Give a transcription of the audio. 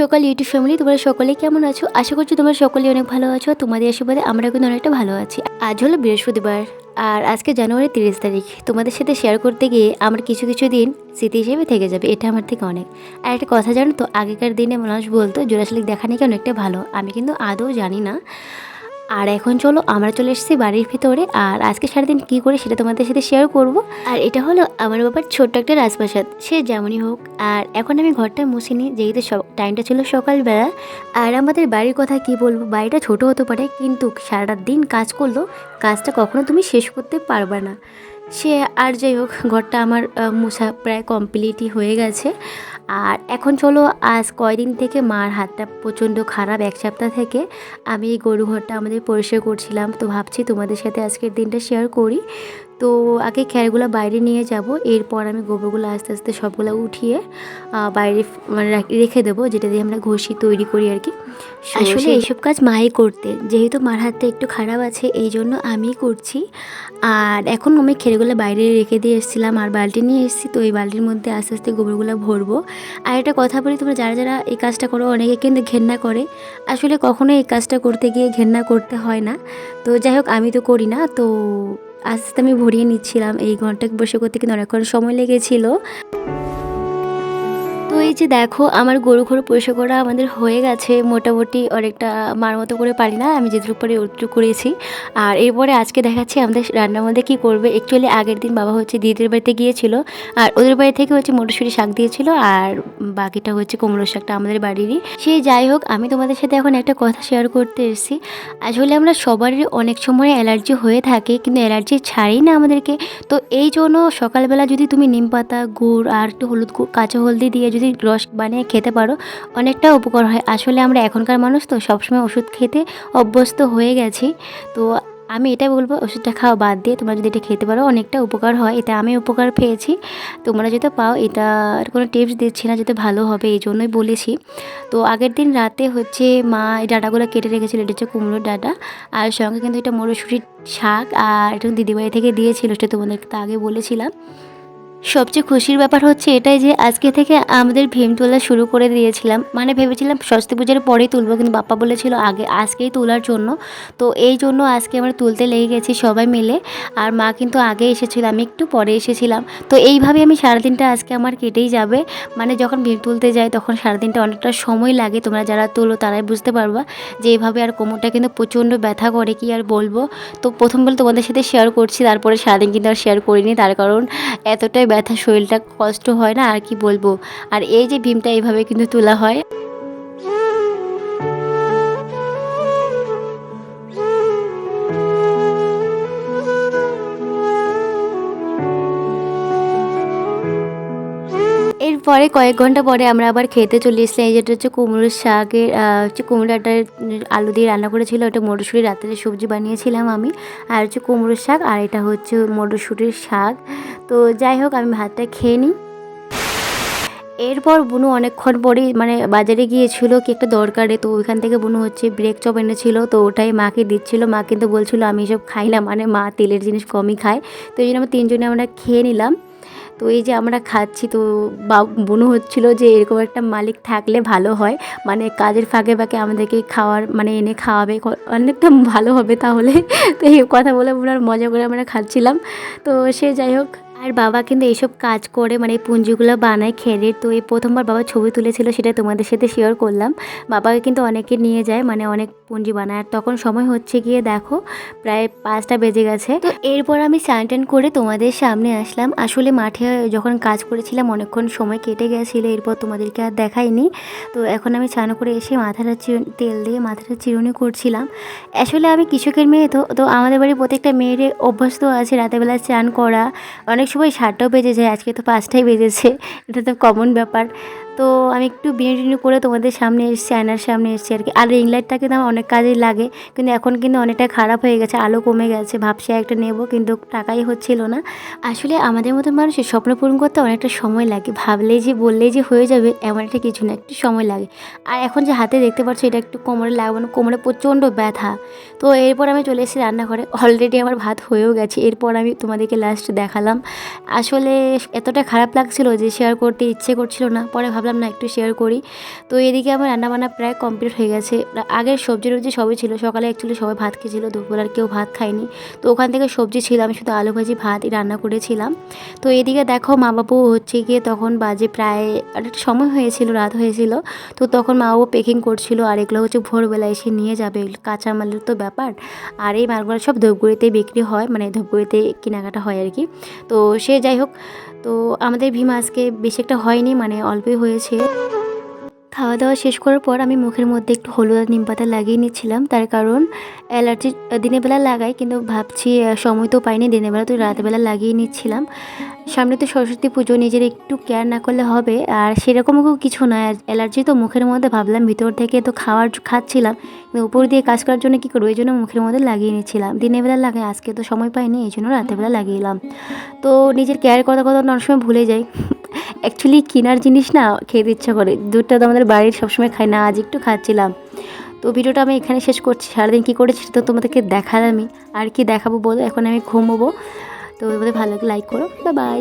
সকাল YouTube family তোমরা সকলে কেমন আছো? আশা করছি তোমরা সকলে অনেক ভালো আছো আর তোমাদের আশীর্বাদে আমরা কিন্তু অনেকটা ভালো আছি। আজ হলো বৃহস্পতিবার আর আজকে জানুয়ারি তিরিশ তারিখ। তোমাদের সাথে শেয়ার করতে গিয়ে আমার কিছু কিছু দিন স্মৃতি হিসেবে থেকে যাবে, এটা আমার থেকে অনেক। আর একটা কথা জানো তো, আগেকার দিনে মানুষ বলতো, জোড়াশালিক দেখা নাকি অনেকটা ভালো। আমি কিন্তু আদৌ জানি না। আর এখন চলো, আমরা চলে এসেছি বাড়ির ভিতরে। আর আজকে সারাদিন কি করে সেটা তোমাদের সাথে শেয়ার করব। আর এটা হলো আমার বাবার ছোট্ট একটা রাজপ্রাসাদ। সে যেমনই হোক, আর এখন আমি ঘরটা মুছিনি যেহেতু সব টাইমটা ছিল সকালবেলা। আর আমাদের বাড়ির কথা কি বলব, বাড়িটা ছোট হতে পারে, কিন্তু সারাটা দিন কাজ করলেও কাজটা কখনো তুমি শেষ করতে পারবে না। সে আর যাই হোক, ঘরটা আমার মোছা প্রায় কমপ্লিটই হয়ে গেছে। আর এখন চলো, আজ কয়দিন থেকে মার হাতটা প্রচণ্ড খারাপ, এক সপ্তাহ থেকে আমি এই গরু ঘরটা আমাদের পরিষ্কার করছিলাম। তো ভাবছি তোমাদের সাথে আজকের দিনটা শেয়ার করি। তো আগে খেয়ারগুলো বাইরে নিয়ে যাব এরপর আমি গোবরগুলো আস্তে আস্তে সবগুলো উঠিয়ে বাইরে মানে রেখে দেবো যেটা দিয়ে আমরা ঘষি তৈরি করি আর কি। আসলে এইসব কাজ মাই করতে যেহেতু মার হাতটা একটু খারাপ আছে এই জন্য আমি করছি। আর এখন আমি খেরগুলো বাইরে রেখে দিয়ে এসেছিলাম আর বালতি নিয়ে এসেছি তো এই বালতির মধ্যে আস্তে আস্তে গোবরগুলো ভরবো। আর একটা কথা বলি তোমরা যারা যারা এই কাজটা করো অনেকে কিন্তু ঘেন্না করে। আসলে কখনো এই কাজটা করতে গিয়ে ঘেন্না করতে হয় না। তো যাই হোক আমি তো করি না তো আস্তে আস্তে আমি ভরিয়ে নিচ্ছিলাম। এই ঘণ্টা বসে করতে কিন্তু অনেকক্ষণ সময় লেগেছিল। এই যে দেখো, আমার গরু ঘর পরিষ্কার করা আমাদের হয়ে গেছে। মোটামুটি অনেকটা মার মতো করে পারি না, আমি যেটুকু পারি ওটুকু করেছি। আর এরপরে আজকে দেখাচ্ছি আমাদের রান্নার মধ্যে কী করবে। অ্যাকচুয়ালি আগের দিন বাবা হচ্ছে দিদির বাড়িতে গিয়েছিল, আর ওদের বাড়ি থেকে হচ্ছে মটরশুঁটি শাক দিয়েছিল, আর বাকিটা হচ্ছে কুমড়ো শাকটা আমাদের বাড়িরই। সে যাই হোক, আমি তোমাদের সাথে এখন একটা কথা শেয়ার করতে এসেছি। আসলে আমরা সবারই অনেক সময় অ্যালার্জি হয়ে থাকে, কিন্তু অ্যালার্জি ছাড়েই না আমাদেরকে। তো এই জন্য সকালবেলা যদি তুমি নিম পাতা, গুড় আর একটু হলুদ, কাঁচা হলদি দিয়ে যদি রস বানিয়ে খেতে পারো। অনেকটা উপকার হয়। আসলে আমরা এখনকার মানুষ তো সবসময় ওষুধ খেতে অভ্যস্ত হয়ে গেছি। তো আমি এটা বলব, ওষুধটা খাওয়া বাদ দিয়ে তোমরা যদি এটা খেতে পারো, অনেকটা উপকার হয়। এটা আমি উপকার পেয়েছি। তোমরা যদি পাও, এটার কোনো টিপস দিচ্ছি না যাতে ভালো হবে, এই জন্যই বলেছি। তো আগের দিন রাতে হচ্ছে মা এই ডাটাগুলো কেটে রেখেছিল, এটা হচ্ছে কুমড়োর ডাটা। আর সঙ্গে কিন্তু এটা মটরশুঁটির শাক, আর এটা দিদিবাড়ি থেকে দিয়েছিল, সেটা তোমাদেরকে আগে বলেছিলাম। সবচেয়ে খুশির ব্যাপার হচ্ছে এটাই যে আজকে থেকে আমাদের ভীম তোলা শুরু করে দিয়েছিলাম। মানে ভেবেছিলাম সরস্বতী পুজোর পরেই তুলবো, কিন্তু বাপ্পা বলেছিল আগে, আজকেই তোলার জন্য। তো এই জন্য আজকে আমরা তুলতে লেগে গেছি সবাই মিলে। আর মা কিন্তু আগে এসেছিল, আমি একটু পরে এসেছিলাম। তো এইভাবে আমি সারাদিনটা আজকে আমার কেটেই যাবে। মানে যখন ভীম তুলতে যাই, তখন সারাদিনটা অনেকটা সময় লাগে। তোমরা যারা তোলো, তারাই বুঝতে পারবা যে এইভাবে আর কোমরটা কিন্তু প্রচণ্ড ব্যথা করে, কি আর বলব। তো প্রথম বলে তোমাদের সাথে শেয়ার করছি, তারপরে সারাদিন কিন্তু আর শেয়ার করিনি। তার কারণ এতটাই ব্যথা শরীরটা কষ্ট হয় না আর কি বলব? আর এই যে ভীমটা এইভাবে কিন্তু তোলা হয়। এরপরে কয়েক ঘণ্টা পরে আমরা আবার খেতে চলে এসেছিলাম। এই যেটা হচ্ছে কুমড়োর শাকের হচ্ছে কুমড়োটার আলু দিয়ে রান্না করেছিল। ওটা মটরশুঁটি, রাত্রে সবজি বানিয়েছিলাম আমি। আর হচ্ছে কুমড়োর শাক, আর এটা হচ্ছে মটরশুঁটির শাক। তো যাই হোক, আমি ভাতটা খেয়ে নিই। এরপর বুনু অনেকক্ষণ পরেই মানে বাজারে গিয়েছিল কি একটা দরকারে। তো ওইখান থেকে বুনু হচ্ছে ব্রেক চপ এনেছিল। তো ওটাই মাকে দিচ্ছিল। মা কিন্তু বলছিল, আমি এসব খাই না। মানে মা তেলের জিনিস কমই খায়। তো এই জন্য আমরা তিনজনে আমরা খেয়ে নিলাম। তো এই যে আমরা খাচ্ছি, তো বুনু হচ্ছিল যে এরকম একটা মালিক থাকলে ভালো হয়। মানে কাজের ফাঁকে ফাঁকে আমাদেরকে খাওয়ার মানে এনে খাওয়াবে অনেকটা ভালো হবে তাহলে। তো এই কথা বলে ওনার মজা করে আমরা খাচ্ছিলাম। তো সে যাই হোক আর বাবা কিন্তু এইসব কাজ করে মানে এই পুঞ্জিগুলো বানায় খেলের তো এই প্রথমবার বাবা ছবি তুলেছিল সেটা তোমাদের সাথে শেয়ার করলাম। বাবাকে কিন্তু অনেকে নিয়ে যায় মানে অনেক পুঞ্জি বানায়। আর তখন সময় হচ্ছে গিয়ে দেখো, প্রায় পাঁচটা বেজে গেছে। তো এরপর আমি স্নান টান করে তোমাদের সামনে আসলাম। আসলে মাঠে যখন কাজ করেছিলাম, অনেকক্ষণ সময় কেটে গেছিল, এরপর তোমাদেরকে আর দেখাইনি। তো এখন আমি স্নান করে এসে মাথাটা তেল দিয়ে মাথাটা চিরুনি করছিলাম। আসলে আমি কৃষকের মেয়ে তো তো আমাদের বাড়ির প্রত্যেকটা মেয়ের অভ্যস্ত আছে রাতেরবেলা স্নান করা। অনেক সময় সাতটাও বেজে যায় আজকে তো পাঁচটাই বেজেছে এটা তো কমন ব্যাপার। তো আমি একটু বিয়ে টিনি করে তোমাদের সামনে এসেছি, আয়নার সামনে এসেছি আর কি। আর রিং লাইটটা কিন্তু আমার অনেক কাজেই লাগে, কিন্তু এখন কিন্তু অনেকটা খারাপ হয়ে গেছে, আলো কমে গেছে, ভাবছি একটা নেব, কিন্তু টাকাই হচ্ছিল না। আসলে আমাদের মতো মানুষের স্বপ্ন পূরণ করতে অনেকটা সময় লাগে, ভাবলেই যে, বললেই যে হয়ে যাবে এমন একটা কিছু না, একটু সময় লাগে। আর এখন যে হাতে দেখতে পাচ্ছ এটা একটু কোমরে লাগানো, কোমরে প্রচণ্ড ব্যথা। তো এরপর আমি চলে এসেছি রান্নাঘরে অলরেডি আমার ভাত হয়েও গেছে, এরপর আমি তোমাদেরকে লাস্ট দেখালাম। আসলে এতটা খারাপ লাগছিল যে শেয়ার করতে ইচ্ছে করছিল না, পরে ভাবলাম ভাবলাম, না, একটু শেয়ার করি। তো এদিকে আমার রান্নাবান্না প্রায় কমপ্লিট হয়ে গেছে। আগের সবজি টবজি সবই ছিল। সকালে অ্যাকচুয়ালি সবাই ভাত খেয়েছিল দুপুর আর কেউ ভাত খায়নি। তো ওখান থেকে সবজি ছিল, আমি শুধু আলু ভাজি, ভাতই রান্না করেছিলাম। তো এদিকে দেখো মা বাবু হচ্ছে গিয়ে তখন বাজে প্রায় অনেকটা সময় হয়েছিল, রাত হয়েছিল। তো তখন মা বাবু প্যাকিং করছিল আর এগুলো হচ্ছে ভোরবেলা এসে নিয়ে যাবে। কাঁচামালের তো ব্যাপার। আর এই মালগুলো সব ধূপগুড়িতে বিক্রি হয় মানে ধূপগুড়িতে কেনাকাটা হয় আর কি। তো সে যাই হোক, তো আমাদের ভীম আজকে বেশি একটা হয়নি মানে অল্পই হয়েছে খাওয়া দাওয়া শেষ করার পর আমি মুখের মধ্যে একটু হলুদ আর নিম পাতা লাগিয়ে নিচ্ছিলাম। তার কারণ অ্যালার্জি দিনের বেলা লাগাই, কিন্তু ভাবছি সময় তো পাইনি দিনের বেলা তো রাতবেলা লাগিয়ে নিচ্ছিলাম। সামনে তো সরস্বতী পুজো, নিজের একটু কেয়ার না করলে হবে। আর সেরকমও কিছু না অ্যালার্জি তো মুখের মধ্যে ভাবলাম, ভিতর থেকে তো খাওয়ার খাচ্ছিলাম। উপর দিয়ে কাজ করার জন্য কী করব, এই জন্য মুখের মধ্যে লাগিয়ে নিচ্ছিলাম। দিনের বেলা লাগাই, আজকে তো সময় পাইনি, এই জন্য রাতের বেলা লাগিয়ে এলাম। তো নিজের কেয়ার কথা কথা অনেক সময় ভুলে যাই। অ্যাকচুয়ালি কেনার জিনিস না খেতে ইচ্ছা করে। দুধটা তো আমাদের বাড়ির সবসময় খাই না, আজ একটু খাচ্ছিলাম। তো ভিডিওটা আমি এখানে শেষ করছি। সারাদিন কী করেছি তো তোমাদেরকে দেখালামই। আর কি দেখাবো বলো? এখন আমি ঘুমোবো। তো তোমাদের ভালো লাগে লাইক করো। বা বাই